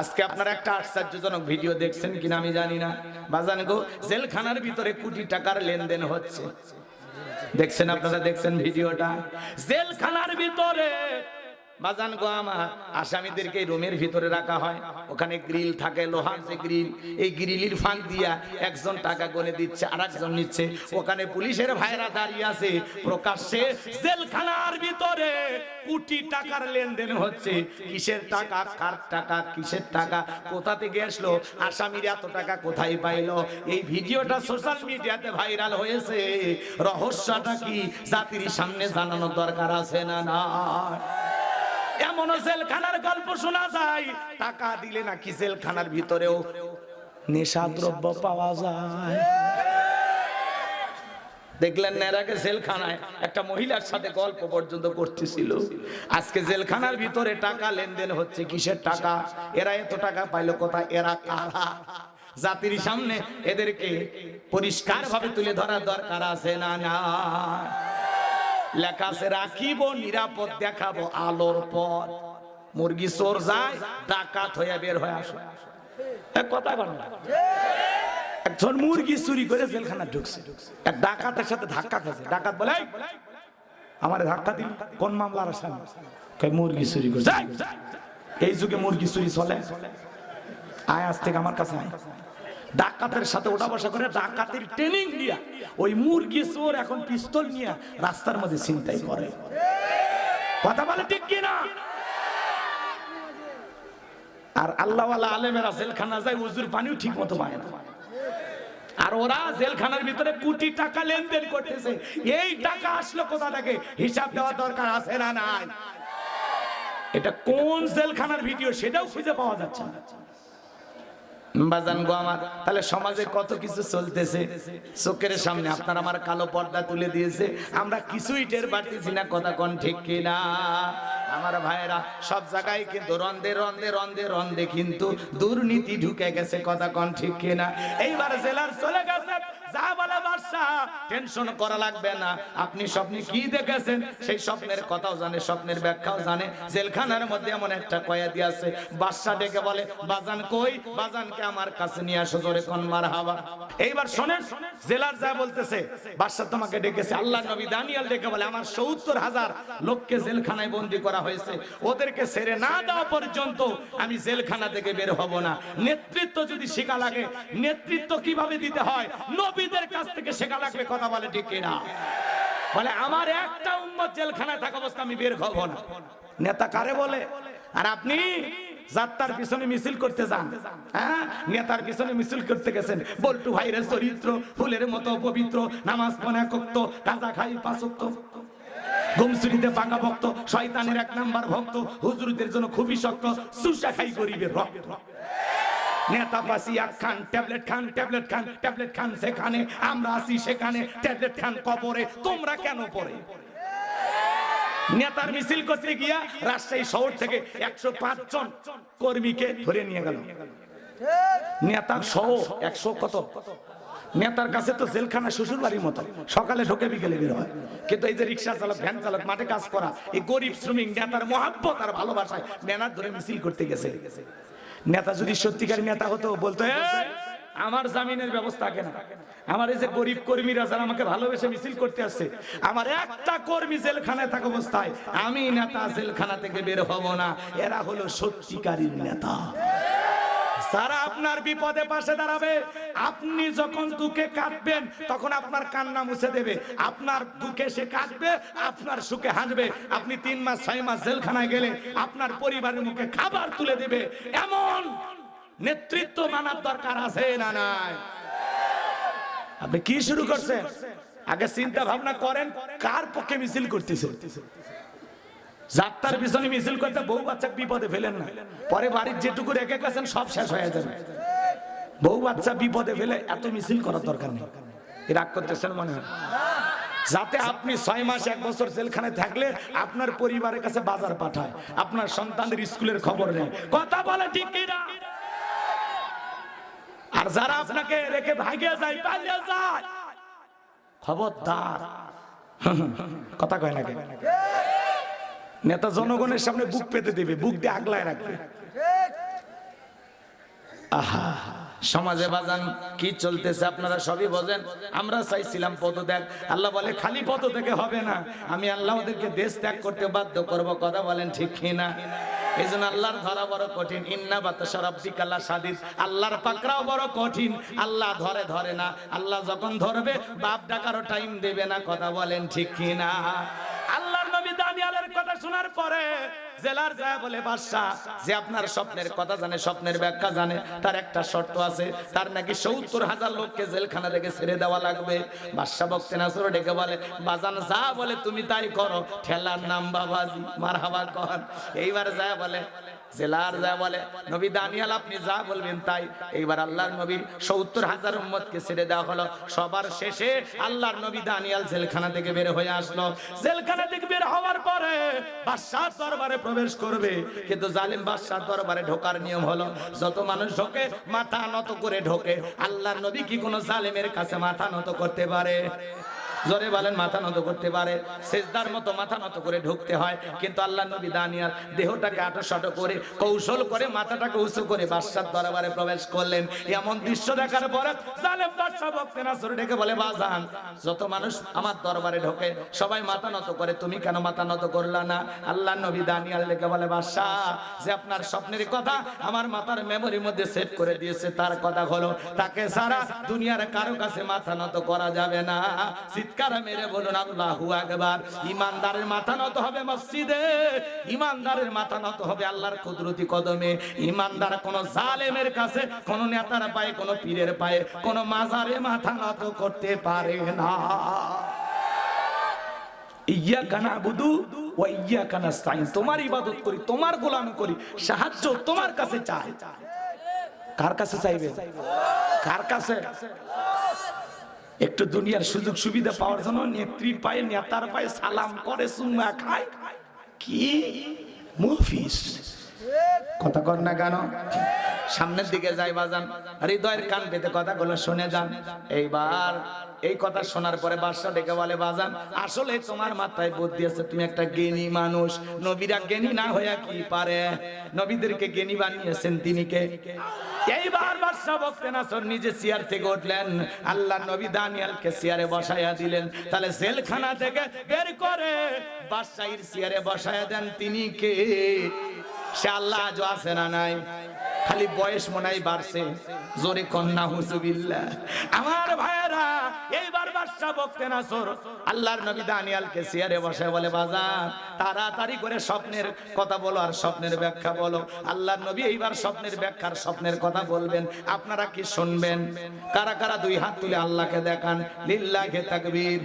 আজকে আপনারা একটা আশ্চর্যজনক ভিডিও দেখছেন কিনা আমি জানি না। বাজান গো, জেলখানার ভিতরে কোটি টাকার লেনদেন হচ্ছে। দেখছেন আপনারা, দেখছেন ভিডিওটা? জেলখানার ভিতরে বাজান গো আমার, আসামিদেরকে রুমের ভিতরে রাখা হয়। ওখানে গ্রিল থাকে, লোহার যে গ্রিল, এই গ্রিলের ফাঁক দিয়া একজন টাকা গনে দিচ্ছে আর একজন নিচ্ছে। ওখানে পুলিশের ভাইরা দাঁড়িয়ে আছে। প্রকাশ্যে জেলখানার ভিতরে কোটি টাকার লেনদেন হচ্ছে। কিসের টাকা, কার টাকা, কিসের টাকা, কোথা থেকে আসলো, আসামির এত টাকা কোথায় পাইলো? এই ভিডিওটা সোশ্যাল মিডিয়াতে ভাইরাল হয়েছে। রহস্যটা কি? জাতির সামনে জানানোর দরকার আছে না না এমন জেলখানার গল্প শোনা যায়। টাকা দিলে নাকি জেলখানার ভিতরেও নেশা দ্রব্য পাওয়া যায়। দেখলেন না, এর আগে জেলখানায় একটা মহিলার সাথে গল্প পর্যন্ত করতেছিল। আজকে জেলখানার ভিতরে টাকা লেনদেন হচ্ছে, কিসের টাকা? এরা এত টাকা পাইলো কোথায়? এরা কারা? জাতির সামনে এদেরকে পরিষ্কার ভাবে তুলে ধরার দরকার আছে না না লেখা আছে, রাখিব, নিরাপদ দেখাবো আলোর পর মুরগি চোর যায়, ডাকাত হয়ে বের হয়ে আসে। এক কথা বল না। একজন মুরগি চুরি করে জেলখানা ঢুকছে। এক ডাকাতের সাথে ধাক্কা খাচ্ছে ডাকাত বলে আমার ধাক্কা দিল, কোন মামলার আসামি? মুরগি চুরি করে এই যুগে মুরগি চুরি চলে। আয়, আজ থেকে আমার কাছে আয়। ডাকাতের সাথে ওঠা বসা করে ডাকাতের ট্রেনিং নিয়ে, ওই মুরগি চোর এখন পিস্তল নিয়ে রাস্তার মধ্যে চিন্তাই করে। কথা বলে ঠিক কিনা? আর আল্লাহ আলেমেরা জেলখানা যায়, উজুর পানিও ঠিক মতো পায় না। আর ওরা জেলখানার ভিতরে কোটি টাকা লেনদেন করতেছে। এই টাকা আসলো কোথা থেকে? হিসাব দেওয়া দরকার আছে না নাই? এটা কোন জেলখানার ভিডিও সেটাও খুঁজে পাওয়া যাচ্ছে না। বাজান গো আমার, তাহলে সমাজে কত কিছু চলতেছে? চোখের সামনে আপনার আমার কালো পর্দা তুলে দিয়েছে। আমরা কিছুই টের পারতেছি না, কথা কোন ঠিক কিনা? আমার ভাইয়েরা, সব জায়গায় কিন্তু রন্দে রন্দে রন্দে রন্দে কিন্তু দুর্নীতি ঢুকে গেছে, কথা কোন ঠিক কিনা? এইবার জেলার চলে গেছে, যা বলে টেনশন করা লাগবে না। আপনি স্বপ্নে কি দেখেছেন? সেই স্বপ্নের কথাও জানে, স্বপ্নের ব্যাখ্যাও জানে। জেলখানার মধ্যে এমন একটা আছে ডেকে বলে, বাজান কই? বাজানকে আমার কাছে নিয়ে আসো জোরে মার হাবা এইবার শোনেন, জেলার যা বলতেছে তোমাকে ডেকেছে। আল্লাহ নবী দানিয়াল ডেকে বলে, আমার সত্তর হাজার লোককে জেলখানায় বন্দি করা হয়েছে। ওদেরকে ছেড়ে না দেওয়া পর্যন্ত আমি জেলখানা থেকে বের হব না। নেতৃত্ব যদি শেখা লাগে, নেতৃত্ব কীভাবে দিতে হয়? নবীদের কাছ থেকে শেখা লাগবে কথা বলে ঠিক কিনা? বলে, আমার একটা উম্মত জেলখানায় থাকা অবস্থা, আমি বের হব না। নেতা কারে বলে? আর আপনি যাত্রার পিছনে মিছিল করতে যান। হ্যাঁ? নেতার পিছনে মিছিল করতে গেছেন। বল্টু চরিত্র, ফুলের মতো পবিত্র, নামাজ পনা কক্ত গাঁজা খাই পাকা ভক্ত, শয়তানের এক নাম্বার ভক্ত, হুজুরদের জন্য খুবই শক্ত সুসা খাই গরিবের রক্ত। নেতা পাশি এক খান, ট্যাবলেট খান ট্যাবলেট খান ট্যাবলেট খান সেখানে, আমরা আসি সেখানে, ট্যাবলেট খান কবরে, তোমরা কেন পড়ে? নেতার মিছিল করতে গিয়া রাজশাহী শহর থেকে একশো জন কর্মীকে ধরে নিয়ে গেল। নেতার সহ একশো কত? নেতার কাছে তো জেলখানা শ্বশুর বাড়ির মতো। সকালে ঢোকে, বিকেলে বের হয়। কিন্তু এই যে রিক্সা চালক, ভ্যান চালক মাঠে কাজ করা, এই গরিব শ্রমিক, নেতার মহাব্বত আর ভালোবাসায় ব্যানার ধরে মিছিল করতে গেছে। নেতা যদি সত্যিকার নেতা হতো বলতো আমার জামিনের ব্যবস্থা কেন আমার এই যে গরিব কর্মীরা যারা আমাকে ভালোবেসে মিছিল করতে আসছে আমার একটা কর্মী জেলখানায় থাকা অবস্থায় আমি নেতা জেলখানা থেকে বের হব না। এরা হলো সত্যিকারীর নেতা। যারা আপনার বিপদে পাশে দাঁড়াবে। আপনি যখন দুঃখে কাঁদবেন, তখন আপনার কান্না মুছে দেবে। আপনার দুঃখে সে কাঁদবে, আপনার সুখে হাসবে। আপনি তিন মাস, ছয় মাস জেলখানায় গেলে আপনার পরিবারের মুখে খাবার তুলে দেবে। এমন নেতৃত্ব মানার দরকার আছে না নাই? আপনি কি শুরু করছেন? আগে চিন্তা ভাবনা করেন, কার পক্ষে মিছিল করতেছে যাত্রার পিছনে মিছিল করতে বউ বাচ্চা বিপদে ফেলেন না। পরে বাড়ির যেটুকু রেখে গেছেন, সব শেষ হয়ে যাবে। বউ বাচ্চা বিপদে ফেলে এত মিছিল করার দরকার নেই। রাগ করতেছেন মনে হয়? যাতে আপনি ছয় মাস, এক বছর জেলখানায় থাকলে আপনার পরিবারের কাছে বাজার পাঠায়, আপনার সন্তানদের স্কুলের খবর নেয়। কথা বলে ঠিক কিনা আর যারা আপনাকে রেখে ভাগে যায়, পালিয়ে যায়। খবরদার। কথা কয় না নেতা জনগণের সামনে বুক পেতে দেবে, বুক দিয়ে আগলায় রাখবে। আহা, সমাজে বাজান কি চলতেছে আপনারা সবই বোঝেন। আমরা চাইছিলাম পদ ত্যাগ আল্লাহ বলে, খালি পদ থেকে হবে না। আমি আল্লাহ ওদেরকে দেশ ত্যাগ করতে বাধ্য করব। কথা বলেন ঠিক কিনা এই জন্য আল্লাহর ধরা বড় কঠিন। ইন্না বাতাসা রব্বিকাল্লা সাদিদ আল্লাহর পাকড়াও বড় কঠিন। আল্লাহ ধরে ধরে না। আল্লাহ যখন ধরবে, বাপ ডাকারও টাইম দেবে না। কথা বলেন ঠিক কিনা দানিয়ালের কথা শোনার পরে জেলার যায় বলে বাদশাহ, যে আপনার স্বপ্নের কথা জানে, স্বপ্নের ব্যাখ্যা জানে, তার একটা শর্ত আছে, তার নাকি সত্তর হাজার লোককে জেলখানা থেকে ছেড়ে দেওয়া লাগবে। বাদশাহ বক্তে নাসর ডেকে বলে, বাজান, যা বলে তুমি তাই করো, ঠেলার নাম বাবাজি মার হাবা কর। এইবার যায় বলে জেলার যা বলে, নবী দানিয়াল আপনি যা বলবেন তাই। এইবার আল্লাহর নবীর সত্তর হাজার উম্মতকে ছেড়ে দেওয়া হলো। সবার শেষে আল্লাহর নবী দানিয়াল জেলখানা থেকে বের হয়ে আসলো। জেলখানা থেকে বের হওয়ার পরে বাদশাহ দরবারে প্রবেশ করবে। কিন্তু জালিম বাদশাহ দরবারে ঢোকার নিয়ম হলো, যত মানুষ ঢোকে, মাথা নত করে ঢোকে। আল্লাহর নবী কি কোনো জালিমের কাছে মাথা নত করতে পারে? জোরে বলেন, মাথা নত করতে পারে। সেজদার মতো মাথা নত করে ঢুকতে হয়। কিন্তু আল্লাহ নবী দানিয়াল দেহটাকে আটো করে, কৌশল করে, মাথাটাকে উঁচু করে বাদশার দরবারে প্রবেশ করলেন। এমন দৃশ্য দেখার পরে জালেম বাদশা ডেকে বলে, বাজান, যত মানুষ আমার দরবারে ঢোকে, সবাই মাথা নত করে, তুমি কেন মাথা নত করলা না? আল্লাহ নবী দানিয়াল ডেকে বলে বাদশাহ যে আপনার স্বপ্নের কথা আমার মাথার মেমোরির মধ্যে সেভ করে দিয়েছে, তার কথা হলো, তাকে সারা দুনিয়ার কারও কাছে মাথা নত করা যাবে না। চিৎকার মেরে বলুন ইমানদারের মাথা নত হবে মসজিদে, ইমানদারের মাথা নত হবে আল্লাহর কুদরতি কদমে। ইমানদার কোন জালেমের কাছে, কোন নেতার পায়ে, কোন পীরের পায়ে, কোন মাজারে মাথা নত করতে পারে না। ইয়া কানা ও ইয়া কানা তোমার ইবাদত করি, তোমার গোলামি করি, সাহায্য তোমার কাছে চাই। কার কাছে চাইবে? কার কাছে? একটু দুনিয়ার সুযোগ সুবিধা পাওয়ার জন্য নেত্রীর পায়ে, নেতার পায়ে সালাম করে, সুমা খায়। কি? মুফিস। কথা কর না কেন? সামনের দিকে যাই বাজান। হৃদয়ের কান পেতে কথাগুলো শুনে যান। এইবার এই কথা শোনার পরে বাদশা ডেকে বলে, বাজান, আসলে তোমার মাথায় বুদ্ধি আছে। তুমি একটা জ্ঞানী মানুষ। নবীরা জ্ঞানী না হইয়া কি পারে? নবীদেরকে জ্ঞানী বানিয়েছেন তিনি কে? এইবার বাদশা বক্তে নাসর নিজে চেয়ার থেকে উঠলেন। আল্লাহ নবী দানিয়ালকে চেয়ারে বসাইয়া দিলেন। তাহলে জেলখানা থেকে বের করে বাদশাহীর চেয়ারে বসাইয়া দেন। তিনি কে? সে আল্লাহ আছে না নাই? খালি বয়স মনাই বাড়ছে। জোরে কন্যা, হুজুবিল্লাহ। আমার ভাইয়েরা, এইবার বাদশা বকতে নাসর আল্লাহর নবী দানিয়ালকে চেয়ারে বসে বলে বাজার তাড়াতাড়ি করে স্বপ্নের কথা বলো আর স্বপ্নের ব্যাখ্যা বলো। আল্লাহর নবী এইবার স্বপ্নের ব্যাখ্যার স্বপ্নের কথা বলবেন। আপনারা কি শুনবেন? কারা কারা দুই হাত তুলে আল্লাহকে দেখান। লিল্লাহে তাকবীর।